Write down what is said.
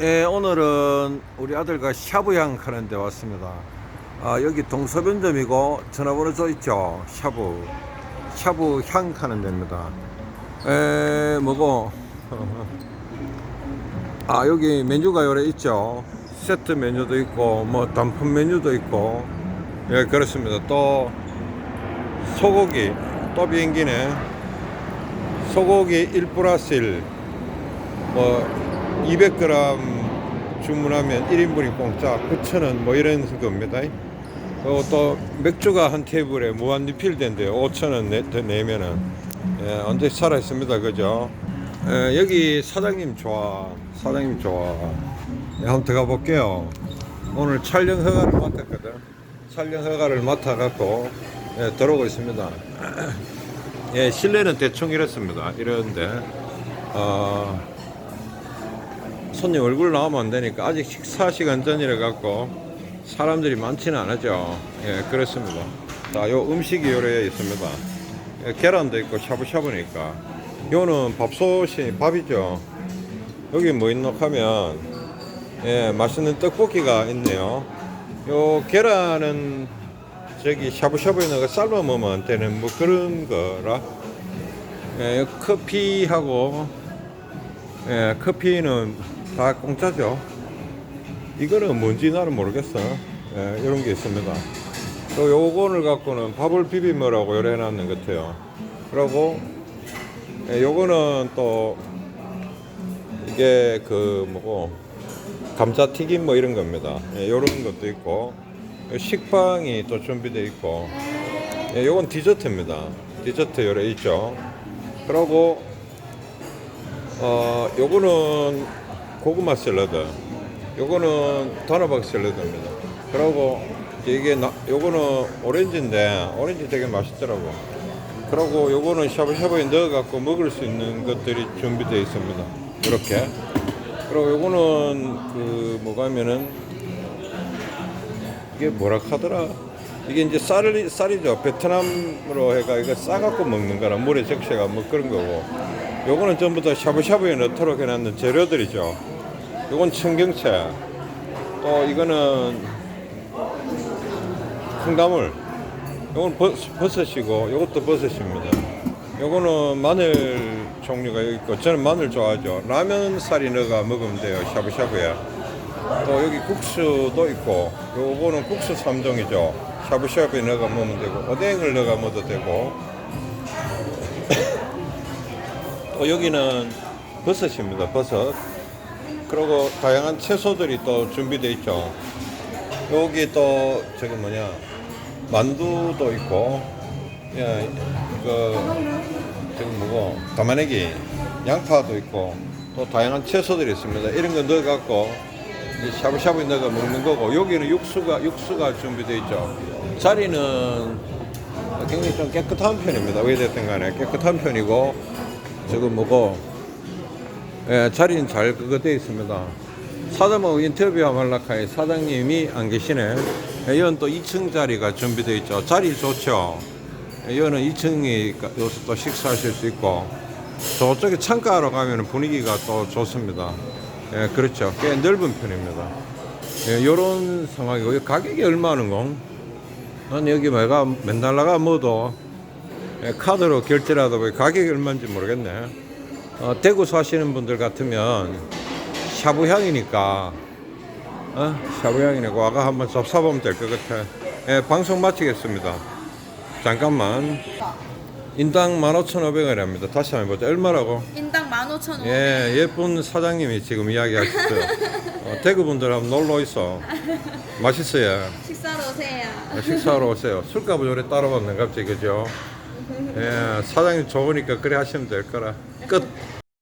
예, 오늘은 우리 아들과 샤브향 하는 데 왔습니다. 아, 여기 동서변점이고 전화번호 써 있죠. 샤브. 샤브향 하는 데입니다. 에, 뭐고. 아, 여기 메뉴가 요래 있죠. 세트 메뉴도 있고, 뭐 단품 메뉴도 있고. 예, 그렇습니다. 또 소고기, 또 비행기네. 소고기 1 플러스 1. 뭐 200g 주문하면 1인분이 공짜 9,000원 뭐 이런 겁니다. 그리고 또 맥주가 한 테이블에 무한 리필된대요. 5,000원 내, 더 내면은 예, 언제 살아 있습니다. 그죠? 예, 여기 사장님 좋아. 사장님 좋아. 예, 한번 들어가 볼게요. 오늘 촬영 허가를 맡았거든. 촬영 허가를 맡아 갖고 예, 들어오고 있습니다. 예, 실내는 대충 이렇습니다. 이런데 어, 손님 얼굴 나오면 안 되니까 아직 식사 시간 전이라 갖고 사람들이 많지는 않았죠. 예, 그렇습니다. 자, 요 음식이 요래 있습니다. 예, 계란도 있고 샤브샤브니까. 요는 밥솥이 밥이죠. 여기 뭐 있노 하면 예, 맛있는 떡볶이가 있네요. 요 계란은 저기 샤브샤브에 넣어 삶아 먹으면 되는 뭐 그런 거라. 예, 요 커피하고 예, 커피는 다 공짜죠. 이거는 뭔지 나는 모르겠어. 예, 이런 게 있습니다. 또 요거를 갖고는 밥을 비비 먹으라고 요래 해놨는 것 같아요. 그리고 예, 요거는 또 이게 그 뭐고 감자튀김 뭐 이런 겁니다. 예, 요런 것도 있고 식빵이 또 준비되어 있고 예, 요건 디저트입니다. 디저트 요래 있죠. 그리고 어 요거는 고구마 샐러드. 요거는 단호박 샐러드입니다. 그리고 이게 나, 요거는 오렌지인데 오렌지 되게 맛있더라고 그리고 요거는 샤브샤브에 넣어 갖고 먹을 수 있는 것들이 준비되어 있습니다. 이렇게. 그리고 요거는 그 뭐가 하면은 이게 뭐라 하더라? 이게 이제 쌀이 쌀이죠. 베트남으로 해가 이거 싸갖고 먹는 거라 물에 적셔가 뭐 그런 거고. 요거는 전부 다 샤브샤브에 넣도록 해놨는 재료들이죠 요건 청경채. 또 이거는 콩나물. 요건 버, 버섯이고 요것도 버섯입니다. 요거는 마늘 종류가 여기 있고 저는 마늘 좋아하죠. 라면 쌀이 넣어가 먹으면 돼요. 샤브샤브에. 또 여기 국수도 있고 요거는 국수 3종이죠. 샤브샤브에 넣어가 먹으면 되고 오뎅을 넣어가 먹어도 되고. 또 여기는 버섯입니다. 버섯 그리고 다양한 채소들이 또 준비되어 있죠. 여기 또 저기 뭐냐 만두도 있고 야, 그 저기 뭐고 가마내기 양파도 있고 또 다양한 채소들이 있습니다. 이런 거 넣어 갖고 샤브샤브에 넣어 먹는 거고 여기는 육수가 육수가 준비되어 있죠. 자리는 굉장히 좀 깨끗한 편입니다. 왜 됐든 간에 깨끗한 편이고 지금 뭐고 예, 자리는 잘 그거 되어 있습니다. 사장하고 인터뷰하면 하이 사장님이 안 계시네. 예, 이건 또 2층 자리가 준비되어 있죠. 자리 좋죠. 예, 이거는 2층이 여기서 또 식사하실 수 있고 저쪽에 창가로 가면 분위기가 또 좋습니다. 예, 그렇죠. 꽤 넓은 편입니다. 예, 요런 상황이고 이 가격이 얼마는 공? 난 여기 내가 맨날 나가 뭐도? 예, 카드로 결제라도 가격이 얼마인지 모르겠네. 어, 대구 사시는 분들 같으면 샤브향이니까 어? 샤브향이니까 와가 한번 접사보면 될 것 같아. 예, 방송 마치겠습니다. 잠깐만. 인당 15,500원입니다. 다시 한번 보자. 얼마라고? 인당 15,000원. 예, 예쁜 사장님이 지금 이야기하셨어요. 어, 대구 분들 한번 놀러 있어. 맛있어요. 식사로 오세요. 아, 식사하러 오세요. 술값을 요래 따로 받는 갑자기 그죠? 예, 사장님 좋으니까 그래 하시면 될 거라. 끝.